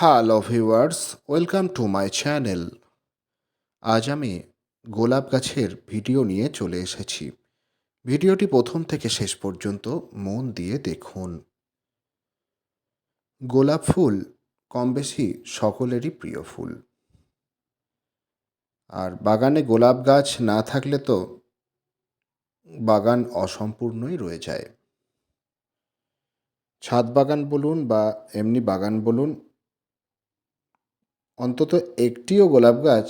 Hello viewers welcome to my channel আজ আমি গোলাপ গাছের ভিডিও নিয়ে চলে এসেছি। ভিডিওটি প্রথম থেকে শেষ পর্যন্ত মন দিয়ে দেখুন। গোলাপ ফুল কম বেশি সকলেরই প্রিয় ফুল। আর বাগানে গোলাপ গাছ না থাকলে তো বাগান অসম্পূর্ণই রয়ে যায়। ছাদ বাগান বলুন বা এমনি বাগান বলুন অন্তত একটিও গোলাপ গাছ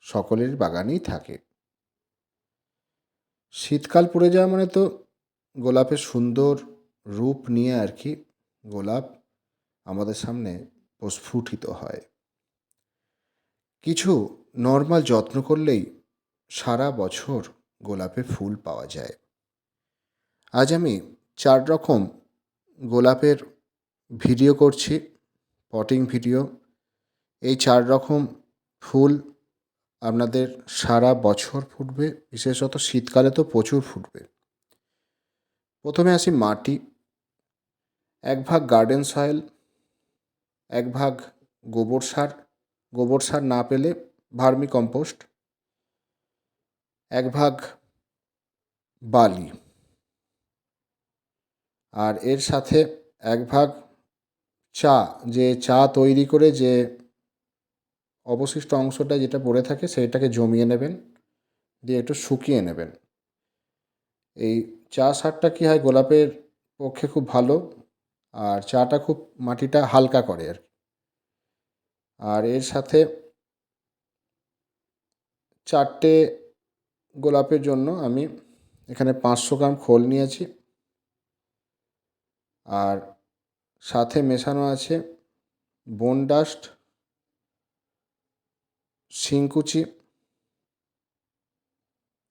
সকলের বাগানেই থাকে। শীতকাল পড়ে যাওয়া মানে তো গোলাপের সুন্দর রূপ নিয়ে আর কি গোলাপ আমাদের সামনে প্রস্ফুটিত হয়। কিছু নর্মাল যত্ন করলেই সারা বছর গোলাপে ফুল পাওয়া যায়। আজ আমি চার রকম গোলাপের ভিডিও করছি পটিং ভিডিও এই চার রকম ফুল আপনাদের সারা বছর ফুটবে, বিশেষত শীতকালে তো প্রচুর ফুটবে। প্রথমে আসি মাটি। এক ভাগ গার্ডেন সয়েল এক ভাগ গোবর সার। গোবর সার না পেলে ভার্মি কম্পোস্ট এক ভাগ বালি। আর এর সাথে এক ভাগ চা, যে চা তৈরি করে যে অবশিষ্ট অংশটা যেটা পড়ে থাকে সেইটাকে জমিয়ে নেবেন, দিয়ে একটু শুকিয়ে নেবেন। এই চা সারটা কী হয় গোলাপের পক্ষে খুব ভালো, আর চাটা খুব মাটিটা হালকা করে আর আর এর সাথে চারটে গোলাপের জন্য আমি এখানে পাঁচশো গ্রাম খোল নিয়েছি। আর সাথে মেশানো আছে বোন ডাস্ট শিংকুচি,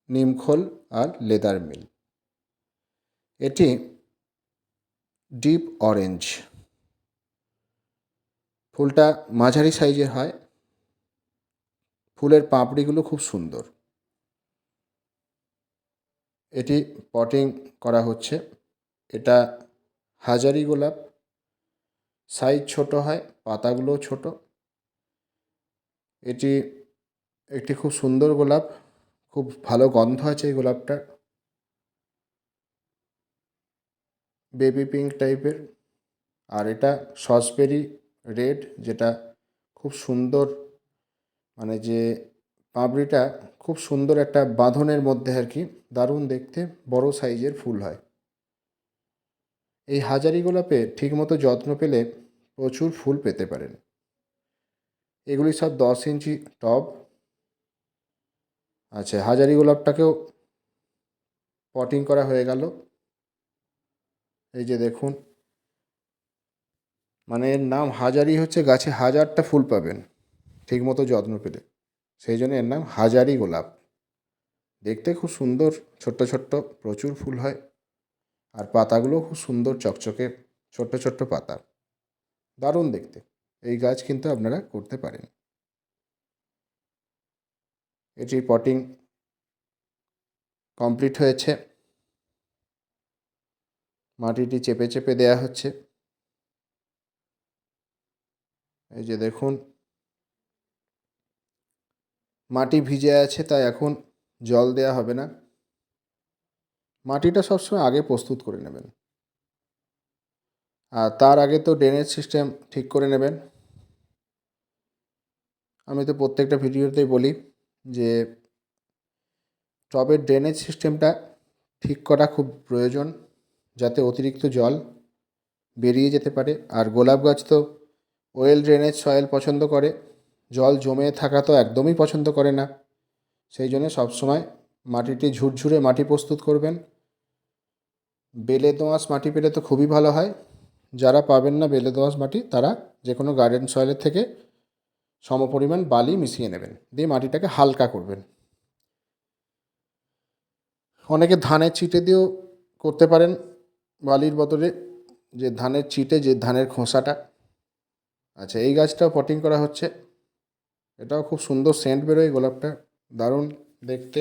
নিমখোল আর লেদার মিল। এটি ডিপ অরেঞ্জ। ফুলটা মাঝারি সাইজের হয়। ফুলের পাপড়িগুলো খুব সুন্দর। এটি পটিং করা হচ্ছে। এটা হাজারি গোলাপ। সাইজ ছোট হয়, পাতাগুলোও ছোট। এটি একটি খুব সুন্দর গোলাপ, খুব ভালো গন্ধ আছে এই গোলাপটার। বেবি পিঙ্ক টাইপের আর এটা সসবেরি রেড, যেটা খুব সুন্দর মানে যে পাপড়িটা খুব সুন্দর একটা বাঁধনের মধ্যে আর কি, দারুণ দেখতে, বড় সাইজের ফুল হয়। এই হাজারি গোলাপে ঠিকমতো যত্ন পেলে প্রচুর ফুল পেতে পারেন। এগুলি সব দশ ইঞ্চি টব। আচ্ছা হাজারি গোলাপটাকেও পটিং করা হয়ে গেল। এই যে দেখুন মানে এর নাম হাজারি হচ্ছে গাছে হাজারটা ফুল পাবেন ঠিকমতো যত্ন পেলে। সেই জন্য এর নাম হাজারি গোলাপ। দেখতে খুব সুন্দর, ছোট্ট ছোট্ট, প্রচুর ফুল হয়। আর পাতাগুলো খুব সুন্দর চকচকে, ছোট্ট ছোট্ট পাতা। দারুণ দেখতে। এই গাছ কিন্তু আপনারা করতে পারেন। এটির পটিং কমপ্লিট হয়েছে। মাটিটি চেপে চেপে দেয়া হচ্ছে। এই যে দেখুন। মাটি ভিজে আছে, তাই এখন জল দেয়া হবে না। মাটিটা সবসময় আগে প্রস্তুত করে নেবেন। আর তার আগে তো ড্রেনেজ সিস্টেম ঠিক করে নেবেন। আমি তো প্রত্যেকটা ভিডিওতেই বলি যে টবের ড্রেনেজ সিস্টেমটা ঠিক করা খুব প্রয়োজন যাতে অতিরিক্ত জল বেরিয়ে যেতে পারে। আর গোলাপ গাছ তো ওয়েল ড্রেনেজ সয়েল পছন্দ করে। জল জমে থাকা তো একদমই পছন্দ করে না। সেই জন্য সবসময় মাটিটি ঝুরঝুরে মাটি প্রস্তুত করবেন। বেলে দোঁয়াশ মাটি পেলে তো খুবই ভালো হয়। যারা পাবেন না বেলে দোঁয়াশ মাটি তারা যে কোনো গার্ডেন সয়েলের থেকে সমপরিমাণ বালি মিশিয়ে নেবেন। দিয়ে মাটিটাকে হালকা করবেন। অনেকে ধানের ছিটে দিয়েও করতে পারেন। বালির বদলে যে ধানের ছিটে, যে ধানের খোসাটা। আচ্ছা এই গাছটাও পটিং করা হচ্ছে। এটাও খুব সুন্দর সেন্ট বেরোয়, গোলাপটা দারুণ দেখতে।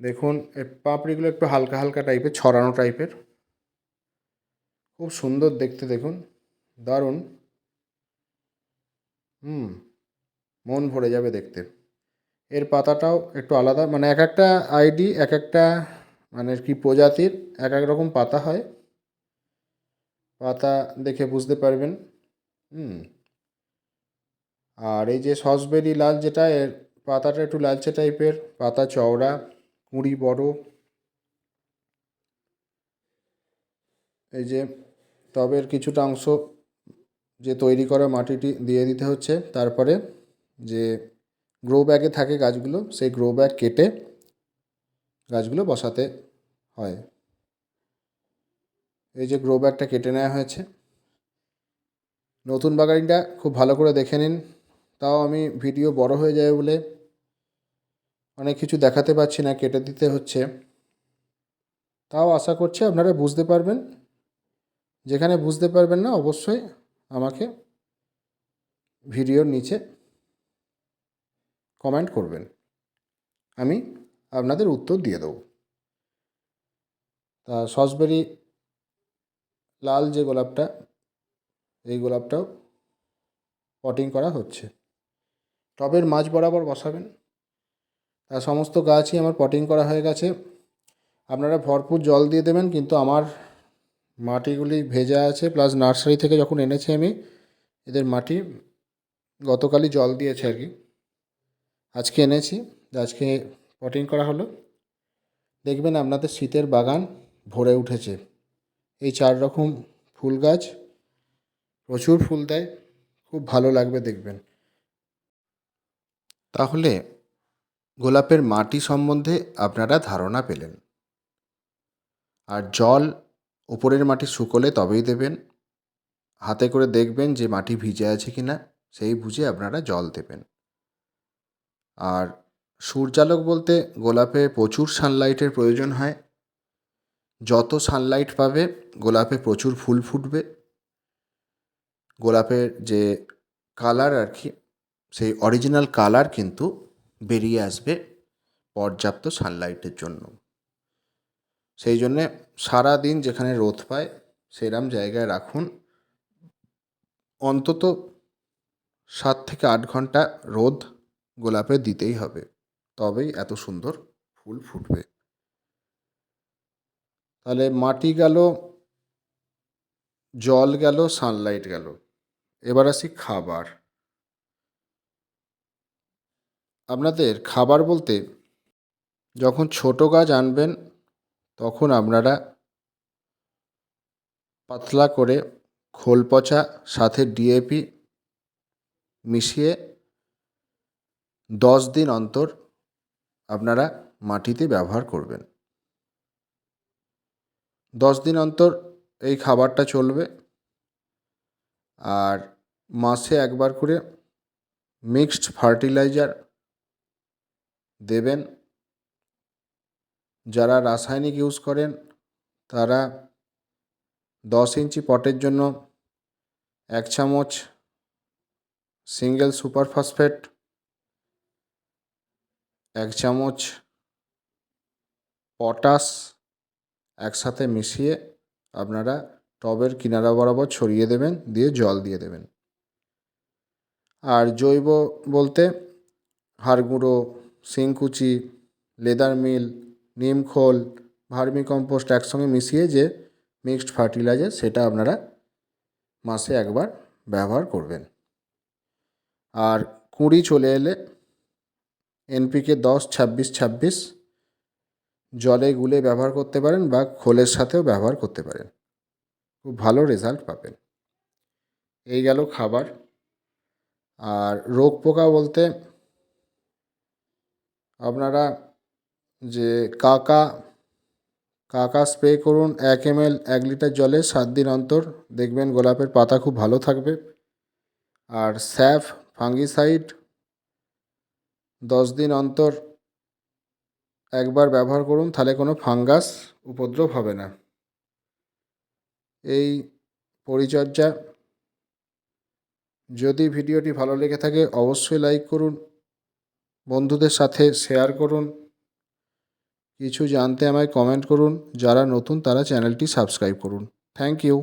দেখুন এর পাপড়িগুলো একটু হালকা হালকা টাইপের, ছড়ানো টাইপের। খুব সুন্দর দেখতে, দেখুন। দারুণ। হুম, মন ভরে যাবে দেখতে। এর পাতাটাও একটু আলাদা মানে এক একটা আইডি, এক একটা মানে কি প্রজাতির, এক এক রকম পাতা হয়। পাতা দেখে বুঝতে পারবেন। হুম। আর এই যে সসবেরি লাল যেটা, এর পাতাটা একটু লালচে টাইপের, পাতা চওড়া, কুঁড়ি বড়। এই যে টবের কিছুটা অংশ যে তৈরি করা মাটিটি দিয়ে দিতে হচ্ছে, তারপরে যে গ্রো ব্যাগে থাকে গাছগুলো, সেই গ্রো ব্যাগ কেটে গাছগুলো বসাতে হয়। এই যে গ্রো ব্যাগটা কেটে নেওয়া হয়েছে। নতুন বাগানটা খুব ভালো করে দেখে নিন। তাও আমি ভিডিও বড় হয়ে যাবে বলে অনেক কিছু দেখাতে পারছি না, কেটে দিতে হচ্ছে। তাও আশা করছি আপনারা বুঝতে পারবেন। যেখানে বুঝতে পারবেন না, অবশ্যই আমাকে ভিডিওর নিচে কমেন্ট করবেন। আমি আপনাদের উত্তর দিয়ে দেবো। তা সসবেরি লাল যে গোলাপটা, এই গোলাপটাও পটিং করা হচ্ছে। টবের মাঝ বরাবর বসাবেন। তা সমস্ত গাছই আমার পটিং করা হয়ে গেছে। আপনারা ভরপুর জল দিয়ে দেবেন, কিন্তু আমার মাটিগুলি ভেজা আছে প্লাস নার্সারি থেকে যখন এনেছি আমি, এদের মাটি গতকালই জল দিয়েছে আর কি। আজকে এনেছি, আজকে পটিং করা হলো। দেখবেন আপনাদের শীতের বাগান ভরে উঠেছে। এই চার রকম ফুল গাছ প্রচুর ফুল দেয়, খুব ভালো লাগবে দেখবেন। তাহলে গোলাপের মাটি সম্বন্ধে আপনারা ধারণা পেলেন। আর জল উপরের মাটি শুকোলে তবেই দেবেন। হাতে করে দেখবেন যে মাটি ভিজে আছে কি না সেই বুঝে আপনারা জল দেবেন। আর সূর্যালোক বলতে গোলাপে প্রচুর সানলাইটের প্রয়োজন হয়। যত সানলাইট পাবে, গোলাপে প্রচুর ফুল ফুটবে। গোলাপের যে কালার আর কি, সেই অরিজিনাল কালার কিন্তু বেরিয়ে আসবে পর্যাপ্ত সানলাইটের জন্য। সেই জন্যে সারা দিন যেখানে রোদ পায়, সেরম জায়গায় রাখুন। অন্তত সাত থেকে আট ঘণ্টা রোদ গোলাপে দিতেই হবে। তবেই এত সুন্দর ফুল ফুটবে। তাহলে মাটি গেল, জল গেল সানলাইট গেল। এবার আসি খাবার। আপনাদের খাবার বলতে, যখন ছোট গাছ আনবেন, তখন আপনারা পাতলা করে খোল পচা, সাথে ডিএপি মিশিয়ে দশ দিন অন্তর আপনারা মাটিতে ব্যবহার করবেন। দশ দিন অন্তর এই খাবারটা চলবে। আর মাসে একবার করে মিক্সড ফার্টিলাইজার দেবেন। যারা রাসায়নিক ইউজ করেন, তারা দশ ইঞ্চি পটের জন্য এক চামচ সিঙ্গেল সুপার ফসফেট, এক চামচ পটাশ একসাথে মিশিয়ে আপনারা টবের কিনারা বরাবর ছড়িয়ে দেবেন, দিয়ে জল দিয়ে দেবেন। আর জৈব বলতে হাড় গুঁড়ো লেদার মিল, নিম খোল, ভার্মি কম্পোস্ট একসঙ্গে মিশিয়ে যে মিক্সড ফার্টিলাইজার সেটা আপনারা মাসে একবার ব্যবহার করবেন। আর কুঁড়ি চলে এলে এনপিকে দশ, ছাব্বিশ ছাব্বিশ জলে গুলে ব্যবহার করতে পারেন বা খোলের সাথেও ব্যবহার করতে পারেন। খুব ভালো রেজাল্ট পাবেন। এই গেল খাবার। আর রোগ পোকা বলতে আপনারা যে কাকা কাকা স্প্রে করুন এক এমএল এক লিটার জলে সাত দিন অন্তর। দেখবেন গোলাপের পাতা খুব ভালো থাকবে। আর স্যাফ ফাঙ্গিসাইড দশ দিন অন্তর একবার ব্যবহার করুন, তাহলে কোনো ফাঙ্গাস উপদ্রব হবে না। এই পরিচর্যা। যদি ভিডিওটি ভালো লেগে থাকে, অবশ্যই লাইক করুন। বন্ধুদের সাথে শেয়ার করুন। কিছু জানতে আমায় কমেন্ট করুন। যারা নতুন তারা চ্যানেলটি সাবস্ক্রাইব করুন। Thank you